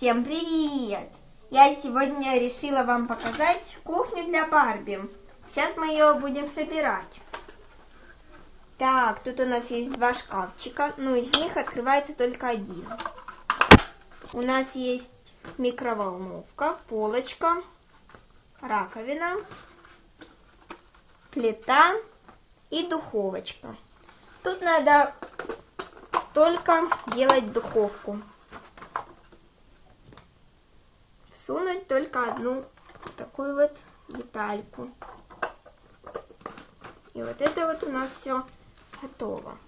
Всем привет! Я сегодня решила вам показать кухню для Барби. Сейчас мы ее будем собирать. Так, тут у нас есть два шкафчика, но из них открывается только один. У нас есть микроволновка, полочка, раковина, плита и духовочка. Тут надо только делать духовку. Сунуть только одну такую вот детальку. И вот это вот у нас все готово.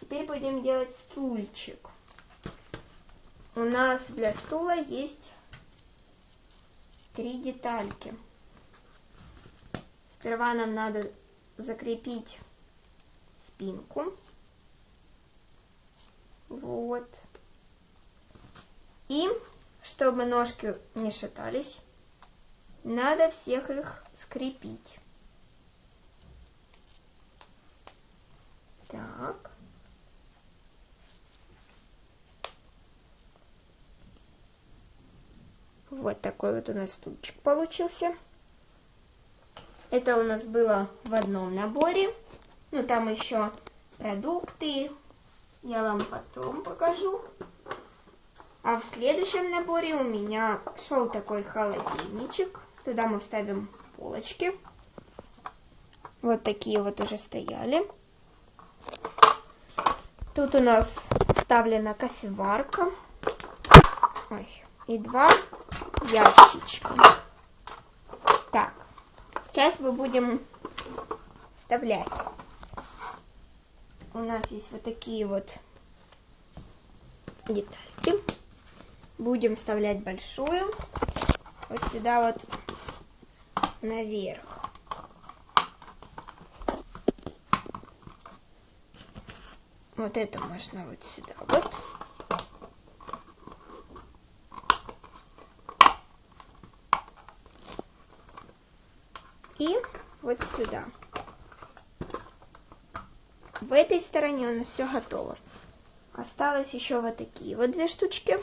Теперь будем делать стульчик. У нас для стула есть три детальки. Сперва нам надо закрепить спинку. Вот. И, чтобы ножки не шатались, надо всех их скрепить. Так. Вот такой вот у нас стульчик получился. Это у нас было в одном наборе. Ну, там еще продукты. Я вам потом покажу. А в следующем наборе у меня шел такой холодильничек. Туда мы вставим полочки. Вот такие вот уже стояли. Тут у нас вставлена кофеварка. Ой, и два ящичка. Так, сейчас мы будем вставлять. У нас есть вот такие вот детальки. Будем вставлять большую вот сюда вот наверх. Вот это можно вот сюда вот. И вот сюда. В этой стороне у нас все готово. Осталось еще вот такие вот две штучки.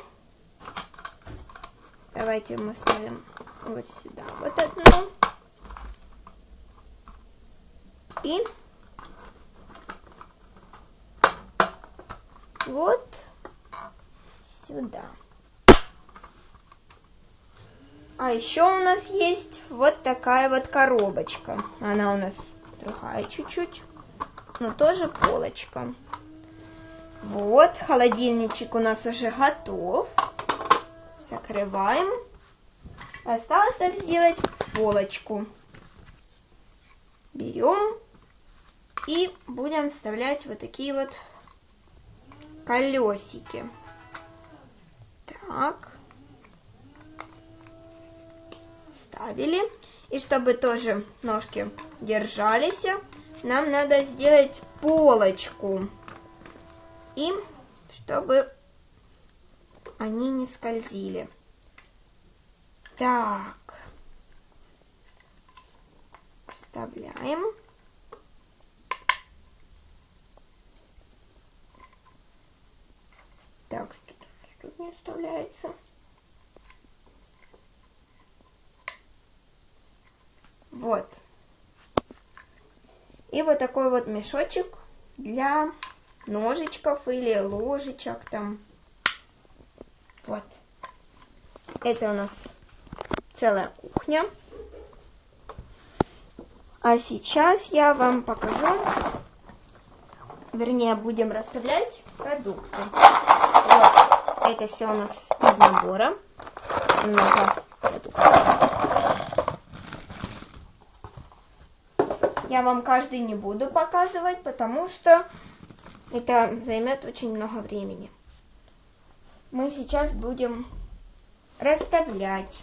Давайте мы ставим вот сюда вот одну. И вот сюда. А еще у нас есть вот такая вот коробочка. Она у нас другая чуть-чуть, но тоже полочка. Вот, холодильничек у нас уже готов. Закрываем. Осталось так сделать полочку. Берем и будем вставлять вот такие вот колесики. Так. Вставили. И чтобы тоже ножки держались, нам надо сделать полочку. И чтобы они не скользили. Так. Вставляем. Так, что тут не вставляется. Вот. И вот такой вот мешочек для ножичков или ложечек там. Вот. Это у нас целая кухня. А сейчас я вам покажу, вернее, будем расставлять продукты. Вот. Это все у нас из набора. Много. Я вам каждый не буду показывать, потому что это займет очень много времени. Мы сейчас будем расставлять.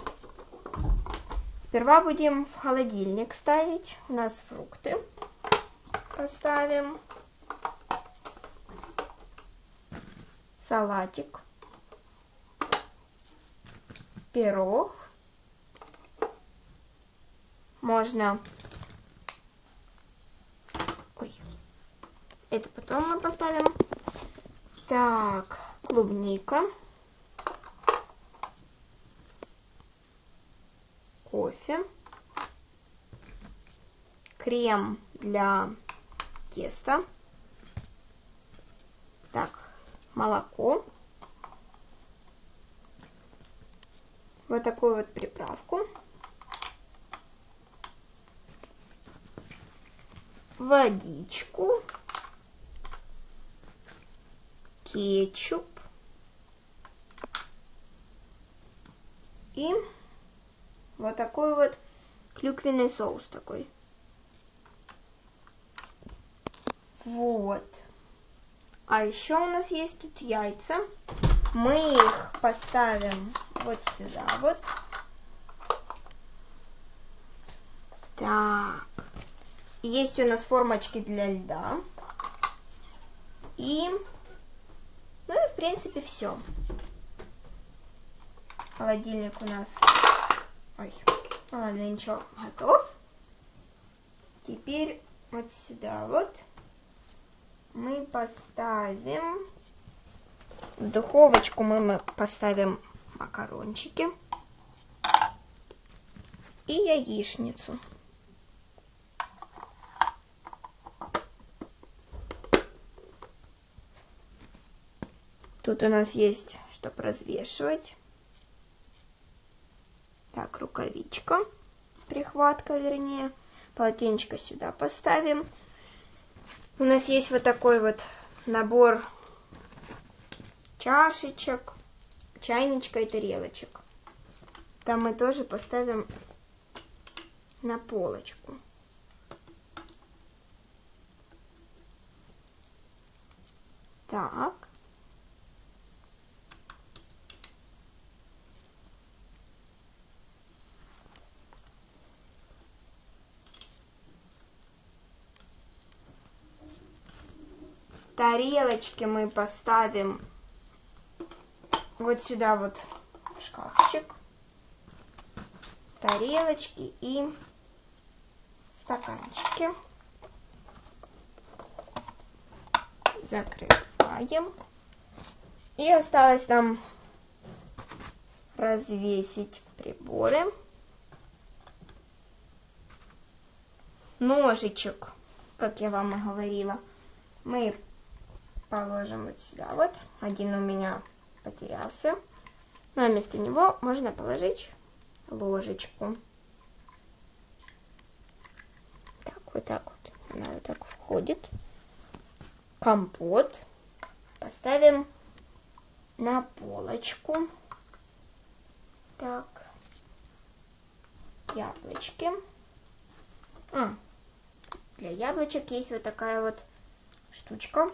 Сперва будем в холодильник ставить. У нас фрукты поставим. Салатик. Пирог. Можно Это потом мы поставим. Так, клубника, кофе, крем для теста, так, молоко, вот такую вот приправку. водичку, кетчуп, и вот такой вот клюквенный соус такой. Вот. А еще у нас есть тут яйца. Мы их поставим вот сюда вот. Так. Есть у нас формочки для льда. И, ну и в принципе все. Холодильник у нас, ой, ладно, ничего, готов. Теперь вот сюда вот мы поставим, в духовочку мы поставим макарончики и яичницу. Тут у нас есть, чтобы развешивать. Так, рукавичка, прихватка вернее. Полотенечко сюда поставим. У нас есть вот такой вот набор чашечек, чайничка и тарелочек. Там мы тоже поставим на полочку. Так. Тарелочки мы поставим вот сюда вот шкафчик, тарелочки и стаканчики. Закрываем. И осталось нам развесить приборы. Ножичек, как я вам и говорила, мы положим вот сюда вот. Один у меня потерялся. Ну а вместо него можно положить ложечку. Так, вот так вот. Она вот так входит. Компот. Поставим на полочку. Так. Яблочки. А, для яблочек есть вот такая вот штучка.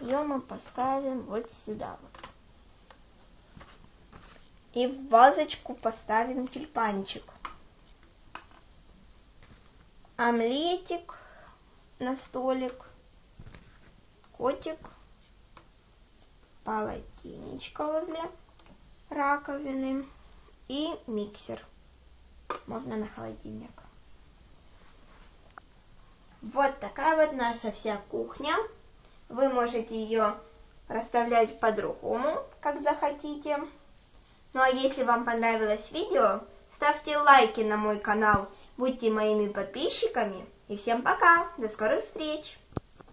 Ее мы поставим вот сюда вот. И в вазочку поставим тюльпанчик. Омлетик на столик. Котик. Полотенечко возле раковины. И миксер. Можно на холодильник. Вот такая вот наша вся кухня. Вы можете ее расставлять по-другому, как захотите. Ну а если вам понравилось видео, ставьте лайки на мой канал, будьте моими подписчиками. И всем пока, до скорых встреч!